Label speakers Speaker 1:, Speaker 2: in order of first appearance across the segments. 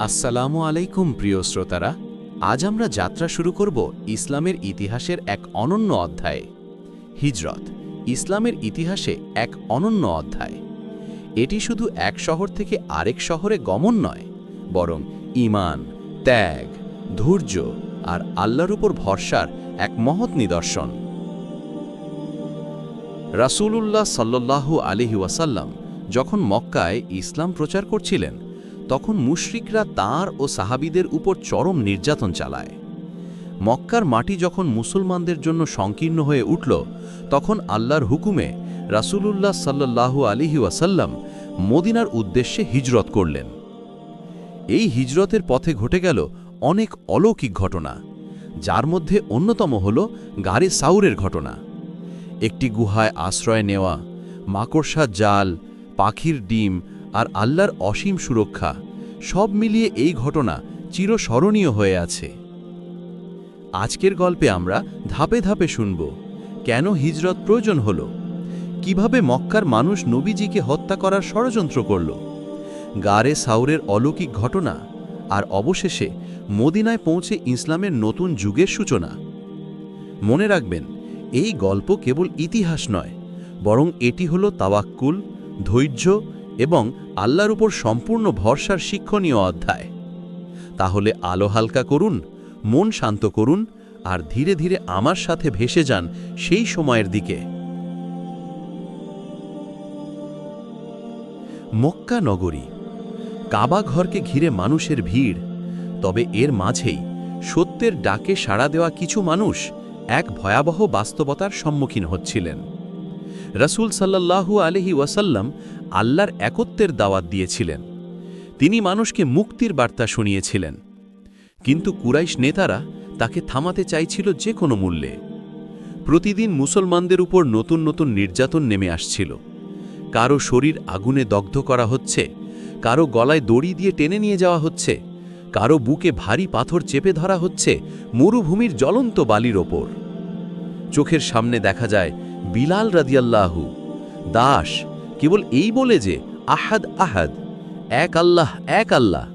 Speaker 1: আসসালামু আলাইকুম, প্রিয় শ্রোতারা। আজ আমরা যাত্রা শুরু করব ইসলামের ইতিহাসের এক অনন্য অধ্যায়ে। হিজরত, ইসলামের ইতিহাসে এক অনন্য অধ্যায়। এটি শুধু এক শহর থেকে আরেক শহরে গমন নয়, বরং ঈমান, ত্যাগ, ধৈর্য আর আল্লাহর উপর ভরসার এক মহৎ নিদর্শন। রাসূলুল্লাহ সাল্লাল্লাহু আলিহি ওয়াসাল্লাম যখন মক্কায় ইসলাম প্রচার করছিলেন তখন মুশরিকরা তার ও সাহাবিদের উপর চরম নির্যাতন চালায়। মক্কার মাটি যখন মুসলমানদের জন্য সংকীর্ণ হয়ে উঠল, তখন আল্লাহর হুকুমে রাসূলুল্লাহ সাল্লাল্লাহু আলিহি ওয়াসাল্লাম মদিনার উদ্দেশ্যে হিজরত করলেন। এই হিজরতের পথে ঘটে গেল অনেক অলৌকিক ঘটনা, যার মধ্যে অন্যতম হল গাড়ি সাউরের ঘটনা। একটি গুহায় আশ্রয় নেওয়া মাকড়সা জাল, পাখির ডিম আর আল্লাহর অসীম সুরক্ষা, সব মিলিয়ে এই ঘটনা চিরস্মরণীয় হয়ে আছে। আজকের গল্পে আমরা ধাপে ধাপে শুনব, কেন হিজরত প্রয়োজন হল? কীভাবে মক্কার মানুষ নবীজিকে হত্যা করার ষড়যন্ত্র করল? গারে সাউরের অলৌকিক ঘটনা আর অবশেষে মদিনায় পৌঁছে ইসলামের নতুন যুগের সূচনা। মনে রাখবেন, এই গল্প কেবল ইতিহাস নয়, বরং এটি হল তাওয়াক্কুল, ধৈর্য এবং আল্লাহর উপর সম্পূর্ণ ভরসার শিক্ষণীয় অধ্যায়। তাহলে আলো হালকা করুন, মন শান্ত করুন, আর ধীরে ধীরে আমার সাথে ভেসে যান সেই সময়ের দিকে। মক্কা নগরী। কাবা ঘরকে ঘিরে মানুষের ভিড়, তবে এর মাঝেই সত্যের ডাকে সাড়া দেওয়া কিছু মানুষ এক ভয়াবহ বাস্তবতার সম্মুখীন হচ্ছিলেন। রসুল সাল্লাল্লাহু আলহি ওয়াসাল্লাম আল্লাহর একত্বের দাওয়াত দিয়েছিলেন। তিনি মানুষকে মুক্তির বার্তা শুনিয়েছিলেন। কিন্তু কুরাইশ নেতারা তাকে থামাতে চাইছিল যে কোনো মূল্যে। প্রতিদিন মুসলমানদের উপর নতুন নতুন নির্যাতন নেমে আসছিল। কারও শরীর আগুনে দগ্ধ করা হচ্ছে, কারও গলায় দড়ি দিয়ে টেনে নিয়ে যাওয়া হচ্ছে, কারও বুকে ভারী পাথর চেপে ধরা হচ্ছে মরুভূমির জ্বলন্ত বালির ওপর। চোখের সামনে দেখা যায় বিলাল রাদিয়াল্লাহু, দাস, কেবল এই বলে যে, আহাদ আহাদ, এক আল্লাহ এক আল্লাহ,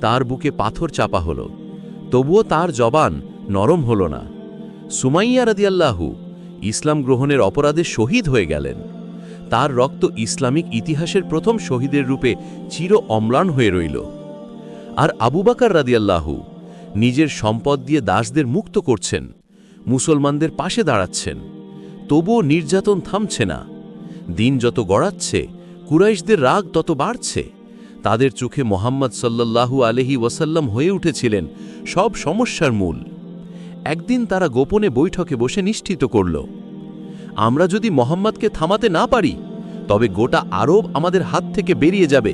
Speaker 1: তার বুকে পাথর চাপা হলো, তবুও তার জবান নরম হল না। সুমাইয়া রাদিয়াল্লাহু, ইসলাম গ্রহণের অপরাধে শহীদ হয়ে গেলেন। তার রক্ত ইসলামিক ইতিহাসের প্রথম শহীদের রূপে চির অম্লান হয়ে রইল। আর আবু বাকার রাদিয়াল্লাহু, নিজের সম্পদ দিয়ে দাসদের মুক্ত করছেন, মুসলমানদের পাশে দাঁড়াচ্ছেন। তবুও নির্যাতন থামছে না। দিন যত গড়াচ্ছে, কুরাইশদের রাগ তত বাড়ছে। তাদের চোখে মোহাম্মদ সাল্লাল্লাহু আলহি ওয়াসাল্লাম হয়ে উঠেছিলেন সব সমস্যার মূল। একদিন তারা গোপনে বৈঠকে বসে নিশ্চিত করল, আমরা যদি মোহাম্মদকে থামাতে না পারি, তবে গোটা আরব আমাদের হাত থেকে বেরিয়ে যাবে।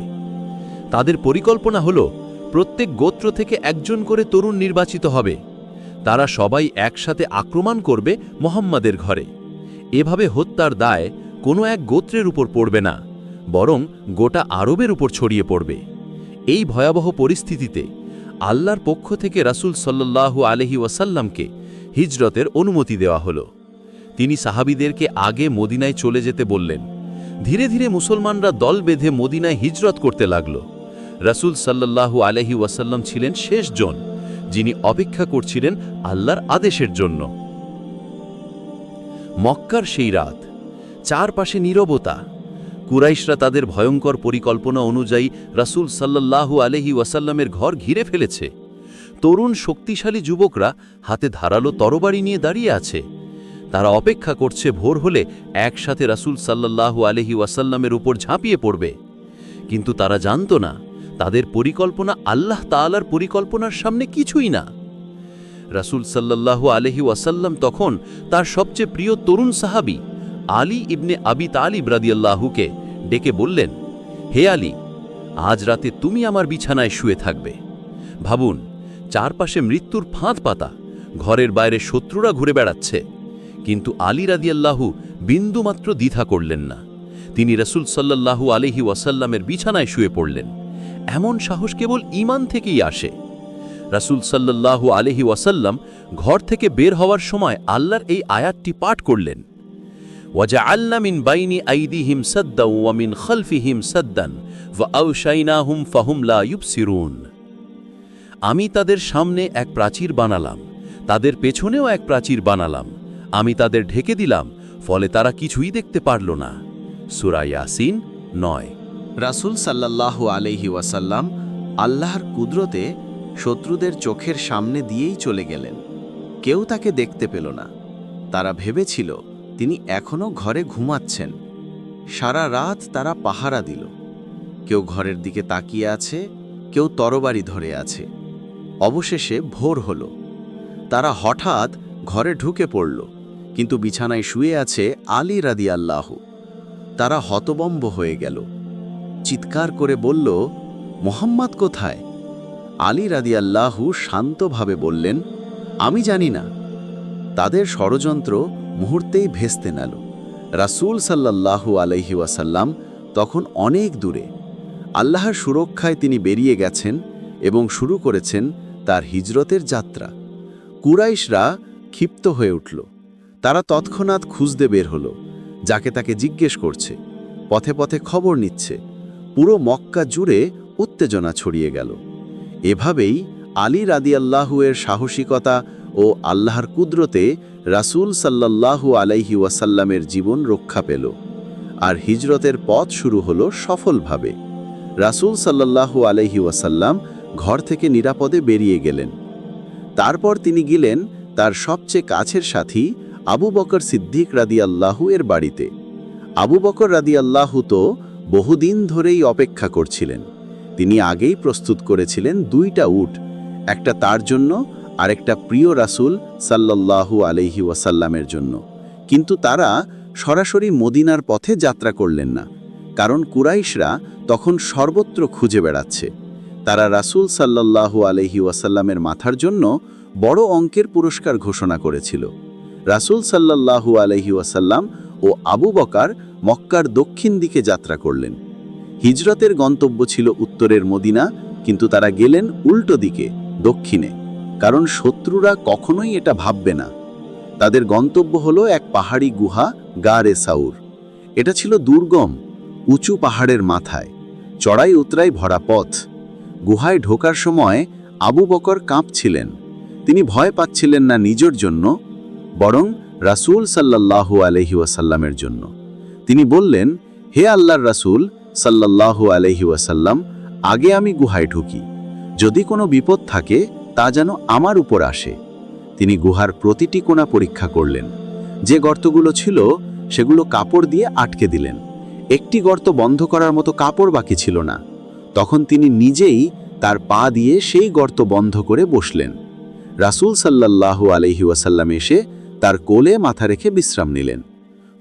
Speaker 1: তাদের পরিকল্পনা হল, প্রত্যেক গোত্র থেকে একজন করে তরুণ নির্বাচিত হবে। তারা সবাই একসাথে আক্রমণ করবে মোহাম্মদের ঘরে। এভাবে হত্যার দায় কোনো এক গোত্রের উপর পড়বে না, বরং গোটা আরবের উপর ছড়িয়ে পড়বে। এই ভয়াবহ পরিস্থিতিতে আল্লাহর পক্ষ থেকে রাসূল সাল্লাল্লাহু আলহি ওয়াসাল্লামকে হিজরতের অনুমতি দেওয়া হল। তিনি সাহাবিদেরকে আগে মদিনায় চলে যেতে বললেন। ধীরে ধীরে মুসলমানরা দল বেঁধে মদিনায় হিজরত করতে লাগল। রাসূল সাল্লাল্লাহু আলহি ওয়াসাল্লাম ছিলেন শেষজন, যিনি অপেক্ষা করছিলেন আল্লাহর আদেশের জন্য। মক্কার সেই রাত। চারপাশে নীরবতা। কুরাইশরা তাদের ভয়ঙ্কর পরিকল্পনা অনুযায়ী রাসূল সাল্লাল্লাহু আলহি ওয়াসাল্লামের ঘর ঘিরে ফেলেছে। তরুণ শক্তিশালী যুবকরা হাতে ধারালো তরবারি নিয়ে দাঁড়িয়ে আছে। তারা অপেক্ষা করছে ভোর হলে একসাথে রাসূল সাল্লাল্লাহু আলহি ওয়াসাল্লামের উপর ঝাঁপিয়ে পড়বে। কিন্তু তারা জানত না, তাদের পরিকল্পনা আল্লাহ তাআলার পরিকল্পনার সামনে কিছুই না। রাসূল সাল্লাল্লাহু আলহি ওয়াসাল্লাম তখন তার সবচেয়ে প্রিয় তরুণ সাহাবি আলী ইবনে আবি তালিব রাদিয়াল্লাহুকে ডেকে বললেন, হে আলী, আজ রাতে তুমি আমার বিছানায় শুয়ে থাকবে। ভাবুন, চারপাশে মৃত্যুর ফাঁদ পাতা, ঘরের বাইরে শত্রুরা ঘুরে বেড়াচ্ছে। কিন্তু আলী রাদিয়াল্লাহু বিন্দুমাত্র দ্বিধা করলেন না। তিনি রসুল সাল্লাল্লাহু আলহি ওয়াসাল্লামের বিছানায় শুয়ে পড়লেন। এমন সাহস কেবল ইমান থেকেই আসে। রাসুল সাল্লাল্লাহু আলহি ওয়াসাল্লাম ঘর থেকে বের হওয়ার সময় আল্লাহর এই আয়াতটি পাঠ করলেন। ওয়াজা আল্লা মিন বাইনি আইদি হিম সদ্দা ওয়ামিন খলফি হিম সদ্দান ওয়াউশাইনা হুম ফাহুমলা ইউবসিরুন।
Speaker 2: আমি তাদের সামনে এক প্রাচীর বানালাম, তাদের পেছনেও এক প্রাচীর বানালাম, আমি তাদের ঢেকে দিলাম, ফলে তারা কিছুই দেখতে পারল না। সুরাইয়াসিন নয়।
Speaker 1: রাসুল সাল্লাহ আলহি ওয়াসাল্লাম আল্লাহর কুদরতে শত্রুদের চোখের সামনে দিয়েই চলে গেলেন। কেউ তাকে দেখতে পেল না। তারা ভেবেছিল, তিনি এখনও ঘরে ঘুমাচ্ছেন। সারা রাত তারা পাহারা দিল। কেউ ঘরের দিকে তাকিয়ে আছে, কেউ তরবারি ধরে আছে। অবশেষে ভোর হল। তারা হঠাৎ ঘরে ঢুকে পড়ল, কিন্তু বিছানায় শুয়ে আছে আলী রাদি আল্লাহ তারা হতবম্ব হয়ে গেল। চিৎকার করে বলল, মোহাম্মদ কোথায়? আলী রাদিয়াল্লাহু শান্তভাবে বললেন, আমি জানি না। তাদের ষড়যন্ত্র মুহূর্তেই ভেস্তে নাল। রাসূল সাল্লাল্লাহু আলাইহি ওয়াসাল্লাম তখন অনেক দূরে। আল্লাহর সুরক্ষায় তিনি বেরিয়ে গেছেন এবং শুরু করেছেন তার হিজরতের যাত্রা। কুরাইশরা ক্ষিপ্ত হয়ে উঠল। তারা তৎক্ষণাৎ খুঁজতে বের হলো, যাকে তাকে জিজ্ঞেস করছে। পথে পথে খবর নিচ্ছে, পুরো মক্কা জুড়ে উত্তেজনা ছড়িয়ে গেল। এভাবেই আলী রাদিয়াল্লাহুয়ের সাহসিকতা ও আল্লাহর কুদরতে রাসূল সাল্লাল্লাহু আলাইহি ওয়াসাল্লামের জীবন রক্ষা পেল। আর হিজরতের পথ শুরু হল সফলভাবে। রাসূল সাল্লাল্লাহু আলাইহি ওয়াসাল্লাম ঘর থেকে নিরাপদে বেরিয়ে গেলেন। তারপর তিনি গেলেন তার সবচেয়ে কাছের সাথী আবু বকর সিদ্দিক রাদিয়াল্লাহু এর বাড়িতে। আবু বকর রাদিয়াল্লাহু তো বহুদিন ধরেই অপেক্ষা করছিলেন। তিনি আগেই প্রস্তুত করেছিলেন দুইটা উট, একটা তার জন্য, আরেকটা প্রিয় রাসূল সাল্লাল্লাহু আলাইহি ওয়াসাল্লামের জন্য। কিন্তু তারা সরাসরি মদিনার পথে যাত্রা করলেন না, কারণ কুরাইশরা তখন সর্বত্র খুঁজে বেড়াচ্ছে। তারা রাসূল সাল্লাল্লাহু আলাইহি ওয়াসাল্লামের মাথার জন্য বড় অঙ্কের পুরস্কার ঘোষণা করেছিল। রাসূল সাল্লাল্লাহু আলাইহি ওয়াসাল্লাম ও আবু বকার মক্কার দক্ষিণ দিকে যাত্রা করলেন। হিজরতের গন্তব্য ছিল উত্তরের মদিনা, কিন্তু তারা গেলেন উল্টো দিকে, দক্ষিণে। কারণ শত্রুরা কখনোই এটা ভাববে না। তাদের গন্তব্য হলো এক পাহাড়ি গুহা, গারে সাউর। এটা ছিল দুর্গম, উঁচু পাহাড়ের মাথায়। চড়াই উতরাই ভরা পথ। গুহায় ঢোকার সময় আবু বকর কাঁপছিলেন। তিনি ভয় পাচ্ছিলেন না নিজের জন্য, বরং রাসূল সাল্লাল্লাহু আলহি ওয়াসাল্লামের জন্য। তিনি বললেন, হে আল্লাহর রাসূল সাল্লাল্লাহু আলহি ওয়াসাল্লাম, আগে আমি গুহায় ঢুকি। যদি কোনো বিপদ থাকে, তা যেন আমার উপর আসে। তিনি গুহার প্রতিটি কোণা পরীক্ষা করলেন। যে গর্তগুলো ছিল, সেগুলো কাপড় দিয়ে আটকে দিলেন। একটি গর্ত বন্ধ করার মতো কাপড় বাকি ছিল না। তখন তিনি নিজেই তার পা দিয়ে সেই গর্ত বন্ধ করে বসলেন। রাসূল সাল্লাল্লাহু আলহি ওয়াসাল্লাম এসে তার কোলে মাথা রেখে বিশ্রাম নিলেন।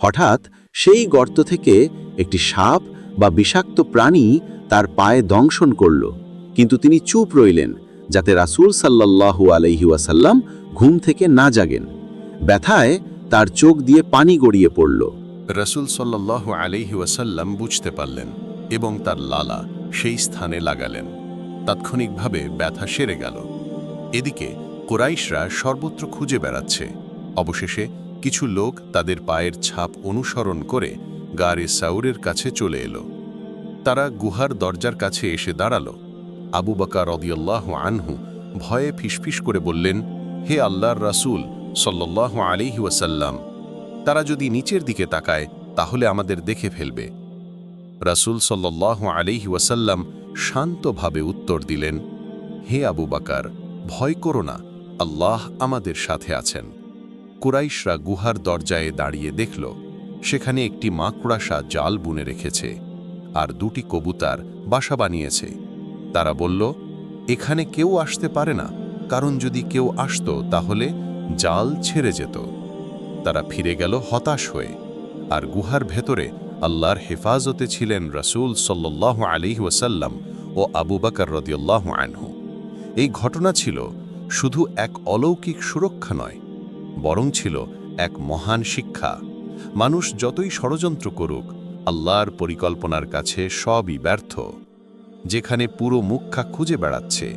Speaker 1: হঠাৎ সেই গর্ত থেকে একটি সাপ বা বিষাক্ত প্রাণী তার পায়ে দংশন করল। কিন্তু তিনি চুপ রইলেন, যাতে রাসূল সাল্লাল্লাহু আলাইহি ওয়াসাল্লাম ঘুম থেকে না জাগেন। ব্যথায় তার চোখ দিয়ে পানি গড়িয়ে পড়ল।
Speaker 3: রসুল সাল্লাহ আলিহি ওয়াসাল্লাম বুঝতে পারলেন এবং তার লালা সেই স্থানে লাগালেন। তাৎক্ষণিকভাবে ব্যথা সেরে গেল। এদিকে কোরাইশরা সর্বত্র খুঁজে বেড়াচ্ছে। অবশেষে কিছু লোক তাদের পায়ের ছাপ অনুসরণ করে গারে সাউরের কাছে চলে এলো। তারা গুহার দরজার কাছে এসে দাঁড়াল। আবু বাকা রদিয়াল্লাহ আনহু ভয়ে ফিসফিস করে বললেন, হে আল্লাহর রাসূল সল্লাহ আলিহি ওয়াসাল্লাম, তারা যদি নিচের দিকে তাকায়, তাহলে আমাদের দেখে ফেলবে। রাসূল সল্লাহ আলিহি ওয়াসাল্লাম শান্তভাবে উত্তর দিলেন, হে আবু বাকার, ভয় করো না, আল্লাহ আমাদের সাথে আছেন। কুরাইশরা গুহার দরজায় দাঁড়িয়ে দেখল। সেখানে একটি মাকড়াসা জাল বুনে রেখেছে আর দুটি কবুতার বাসা বানিয়েছে। তারা বলল, এখানে কেউ আসতে পারে না, কারণ যদি কেউ আসত তাহলে জাল ছেড়ে যেত। তারা ফিরে গেল হতাশ হয়ে আর গুহার ভেতরে আল্লাহর হেফাজতে ছিলেন রসুল সাল্লাহ আলিহ ওয়াসাল্লাম ও আবু বাকর রদিয়াল্লাহ আনহু। এই ঘটনা ছিল শুধু এক অলৌকিক সুরক্ষা নয়, বরং ছিল এক মহান শিক্ষা। মানুষ যতই ষড়যন্ত্র করুক, আল্লাহর পরিকল্পনার কাছে সবই ব্যর্থ। যেখানে পুরো মুখা খুঁজে বেড়াচ্ছে,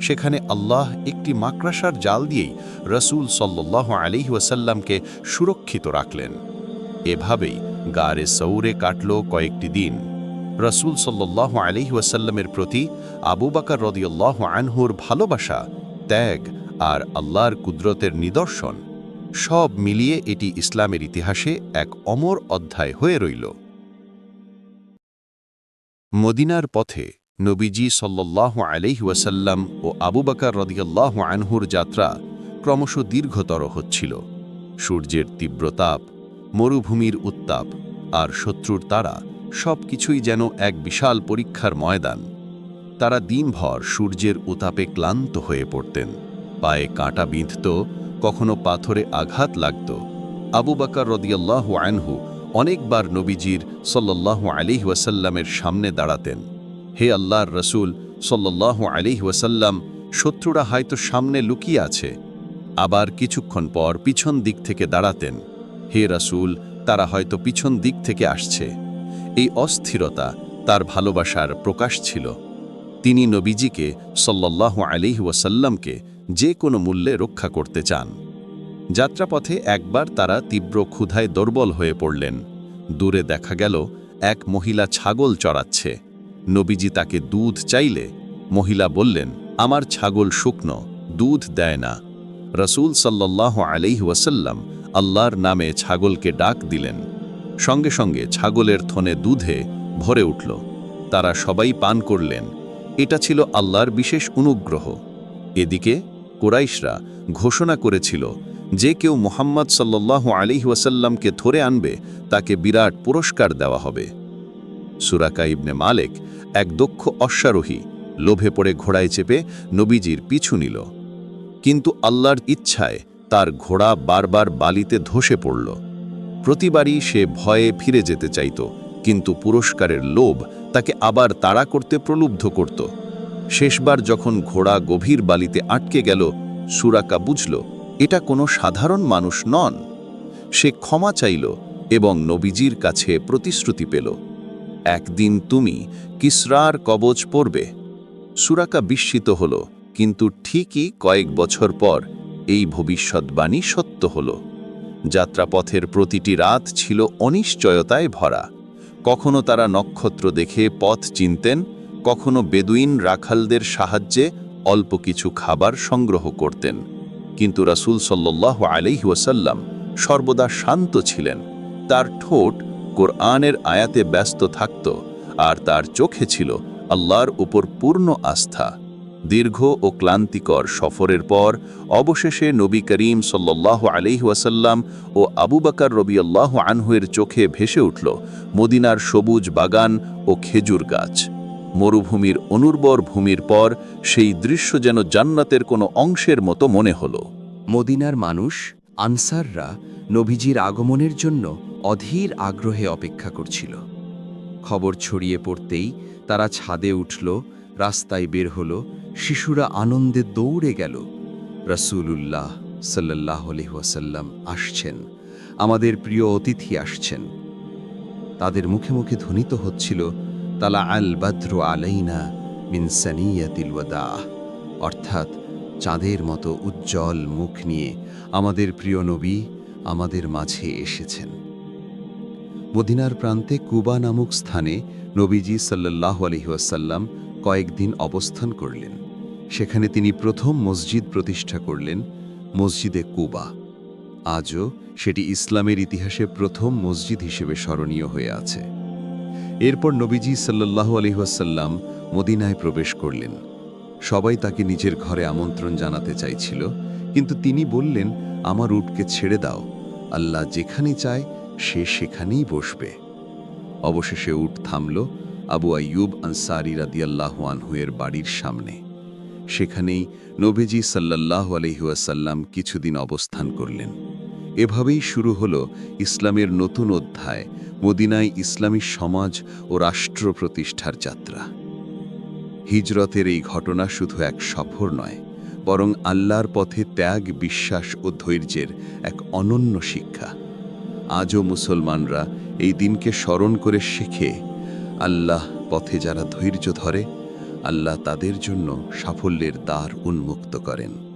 Speaker 3: সেখানে আল্লাহ একটি মাকড়াসার জাল দিয়েই রসুল সাল্লাহ আলিহি ওয়াসাল্লামকে সুরক্ষিত রাখলেন। এভাবেই গারে সৌরে কাটল কয়েকটি দিন।
Speaker 1: রসুল সাল্লাহ আলহি ওয়াসাল্লামের প্রতি আবু বাকার রদিয়াল্লাহ আনহুর ভালোবাসা, ত্যাগ আর আল্লাহর কুদরতের নিদর্শন সব মিলিয়ে এটি ইসলামের ইতিহাসে এক অমর অধ্যায় হয়ে রইল। মদিনার পথে নবীজি সাল্লাহ আলহি ওয়াসাল্লাম ও আবু বাকার রদিয়াল্লাহ আনহুর যাত্রা ক্রমশ দীর্ঘতর হচ্ছিল। সূর্যের তীব্রতাপ মরুভূমির উত্তাপ আর শত্রুর তারা সব কিছুই যেন এক বিশাল পরীক্ষার ময়দান। তারা দিনভর সূর্যের উতাপে ক্লান্ত হয়ে পড়তেন, পায়ে কাঁটা বিঁধত কখনো পাথরে আঘাত লাগত। আবু বাকার রদিয়াল্লাহ আনহু অনেকবার নবীজির সল্লাহ আলিহ ওয়াসাল্লামের সামনে দাঁড়াতেন। হে আল্লাহর রসুল সল্লাহ আলিহ ওয়াসাল্লাম, শত্রুরা হয়তো সামনে লুকিয়ে আছে। আবার কিছুক্ষণ পর পিছন দিক থেকে দাঁড়াতেন। হে রাসূল, তারা হয়তো পিছন দিক থেকে আসছে। এই অস্থিরতা তার ভালোবাসার প্রকাশ ছিল। তিনি নবীজিকে সল্লাহ আলিহ ওয়াসাল্লামকে যে কোনো মূল্যে রক্ষা করতে চান। যাত্রাপথে একবার তারা তীব্র ক্ষুধায় দুর্বল হয়ে পড়লেন। দূরে দেখা গেল, এক মহিলা ছাগল চড়াচ্ছে। নবীজি তাকে দুধ চাইলে, মহিলা বললেন, আমার ছাগল শুকনো, দুধ দেয় না। রসুল সাল্লাহ ওয়াসাল্লাম আল্লাহর নামে ছাগলকে ডাক দিলেন। সঙ্গে সঙ্গে ছাগলের থনে দুধে ভরে উঠল। তারা সবাই পান করলেন। এটা ছিল আল্লাহর বিশেষ অনুগ্রহ। এদিকে কোরাইশরা ঘোষণা করেছিল যে কেউ মোহাম্মদ সাল্লাহ আলিহ ওয়াসাল্লামকে ধরে আনবে, তাকে বিরাট পুরস্কার দেওয়া হবে। সুরাকা ইবনে মালেক এক দক্ষ অশ্বারোহী লোভে পড়ে ঘোড়ায় চেপে নবীজির পিছু নিল। কিন্তু আল্লাহর ইচ্ছায় তার ঘোড়া বারবার বালিতে ধসে পড়ল। প্রতিবারই সে ভয়ে ফিরে যেতে চাইত, কিন্তু পুরস্কারের লোভ তাকে আবার তাড়া করতে প্রলুব্ধ করত। শেষবার যখন ঘোড়া গভীর বালিতে আটকে গেল, সুরাকা বুঝল, এটা কোনো সাধারণ মানুষ নন। সে ক্ষমা চাইল এবং নবীজির কাছে প্রতিশ্রুতি পেল। একদিন তুমি কিসরার কবচ পড়বে। সুরাকা বিস্মিত হল, কিন্তু ঠিকই কয়েক বছর পর এই ভবিষ্যৎবাণী সত্য হল। যাত্রাপথের প্রতিটি রাত ছিল অনিশ্চয়তায় ভরা। কখনো তারা নক্ষত্র দেখে পথ চিনতেন কখনো বেদুইন রাখালদের সাহায্যে অল্প কিছু খাবার সংগ্রহ করতেন। কিন্তু রাসূল সাল্লাহ আলাইহি ওয়াসাল্লাম সর্বদা শান্ত ছিলেন। তার ঠোঁট কোরআনের আয়াতে ব্যস্ত থাকত আর তার চোখে ছিল আল্লাহর উপর পূর্ণ আস্থা। দীর্ঘ ও ক্লান্তিকর সফরের পর অবশেষে নবী করিম সাল্লাহ আলিহি ওয়াসাল্লাম ও আবু বাকার রবিয়াল্লাহ আনহুয়ের চোখে ভেসে উঠল মদিনার সবুজ বাগান ও খেজুর গাছ। মরুভূমির অনুর্বর ভূমির পর সেই দৃশ্য যেন জান্নাতের কোনো অংশের মতো মনে হল।
Speaker 4: মদিনার মানুষ, আনসাররা নবীজির আগমনের জন্য অধীর আগ্রহে অপেক্ষা করছিল। খবর ছড়িয়ে পড়তেই তারা ছাদে উঠল, রাস্তায় বের হলো, শিশুরা আনন্দে দৌড়ে গেল। রসুলুল্লাহ সাল্লাহ ওয়াসাল্লাম আসছেন, আমাদের প্রিয় অতিথি আসছেন। তাদের মুখে মুখে ধ্বনিত হচ্ছিল তালা আলাইনা মিন সানিয়াতিল অর্থাৎ চাঁদের মতো উজ্জ্বল মুখ নিয়ে আমাদের প্রিয় নবী আমাদের মাঝে এসেছেন। মদিনার প্রান্তে কুবা নামক স্থানে নবীজি সাল্লাহ আলহিহাসাল্লাম কয়েকদিন অবস্থান করলেন। সেখানে তিনি প্রথম মসজিদ প্রতিষ্ঠা করলেন, মসজিদে কুবা। আজও সেটি ইসলামের ইতিহাসে প্রথম মসজিদ হিসেবে স্মরণীয় হয়ে আছে। এরপর নবীজি সাল্লাহ আলহিহাসাল্লাম মদিনায় প্রবেশ করলেন। সবাই তাকে নিজের ঘরে আমন্ত্রণ জানাতে চাইছিল, কিন্তু তিনি বললেন, আমার উটকে ছেড়ে দাও, আল্লাহ যেখানে চায় সে সেখানেই বসবে। অবশেষে উট থামল আবু আইয়ুব আনসারি রাদিয়াল্লাহু আনহুয়ের বাড়ির সামনে। সেখানেই নবীজি সাল্লাল্লাহু আলহিউসাল্লাম কিছুদিন অবস্থান করলেন। এভাবেই শুরু হল ইসলামের নতুন অধ্যায়, মদিনায় ইসলামী সমাজ ও রাষ্ট্র প্রতিষ্ঠার যাত্রা। হিজরতের এই ঘটনা শুধু এক সফর নয়, বরং আল্লাহর পথে ত্যাগ, বিশ্বাস ও ধৈর্যের এক অনন্য শিক্ষা। আজও মুসলমানরা এই দিনকে স্মরণ করে শেখে, আল্লাহ পথে যারা ধৈর্য ধরে, আল্লাহ তাদের জন্য সাফল্যের দ্বার উন্মুক্ত করেন।